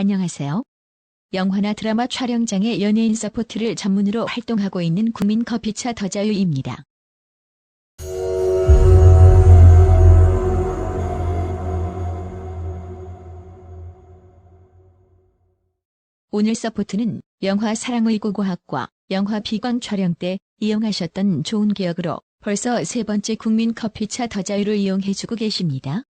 안녕하세요. 영화나 드라마 촬영장의 연예인 서포트를 전문으로 활동하고 있는 국민 커피차 더자유입니다. 오늘 서포트는 영화 사랑의 고고학과 영화 비광 촬영 때 이용하셨던 좋은 기억으로 벌써 세 번째 국민 커피차 더자유를 이용해주고 계십니다.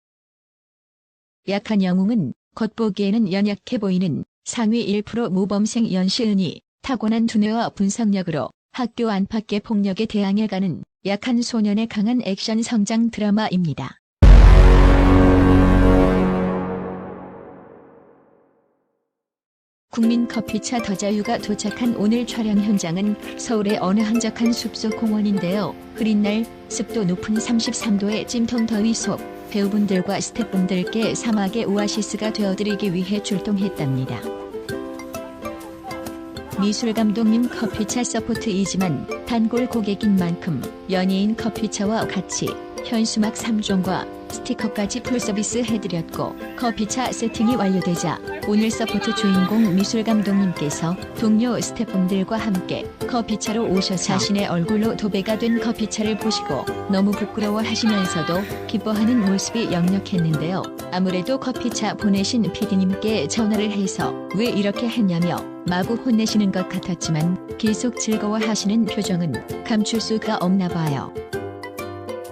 약한 영웅은 겉보기에는 연약해 보이는 상위 1% 모범생 연시은이 타고난 두뇌와 분석력으로 학교 안팎의 폭력에 대항해가는 약한 소년의 강한 액션 성장 드라마입니다. 국민 커피차 더자유가 도착한 오늘 촬영 현장은 서울의 어느 한적한 숲속 공원인데요. 흐린 날 습도 높은 33도의 찜통 더위 속 배우분들과 스태프분들께 사막의 오아시스가 되어드리기 위해 출동했답니다. 미술 감독님 커피차 서포트이지만 단골 고객인 만큼 연예인 커피차와 같이 현수막 3종과 스티커까지 풀서비스 해드렸고 커피차 세팅이 완료되자 오늘 서포트 주인공 미술 감독님께서 동료 스태프분들과 함께 커피차로 오셔서 자신의 얼굴로 도배가 된 커피차를 보시고 너무 부끄러워 하시면서도 기뻐하는 모습이 역력했는데요. 아무래도 커피차 보내신 PD님께 전화를 해서 왜 이렇게 했냐며 마구 혼내시는 것 같았지만 계속 즐거워 하시는 표정은 감출 수가 없나 봐요.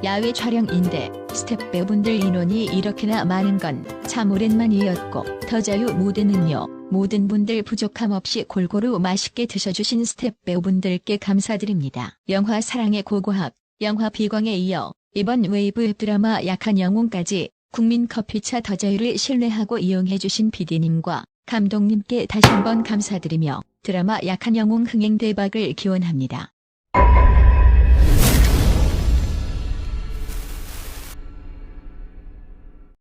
야외 촬영인데 스텝 배우분들 인원이 이렇게나 많은 건 참 오랜만이었고 더자유 모드는요 모든 분들 부족함 없이 골고루 맛있게 드셔주신 스텝 배우분들께 감사드립니다. 영화 사랑의 고고학, 영화 비광에 이어 이번 웨이브 드라마 약한 영웅까지 국민 커피차 더자유를 신뢰하고 이용해주신 PD님과 감독님께 다시 한번 감사드리며 드라마 약한 영웅 흥행 대박을 기원합니다.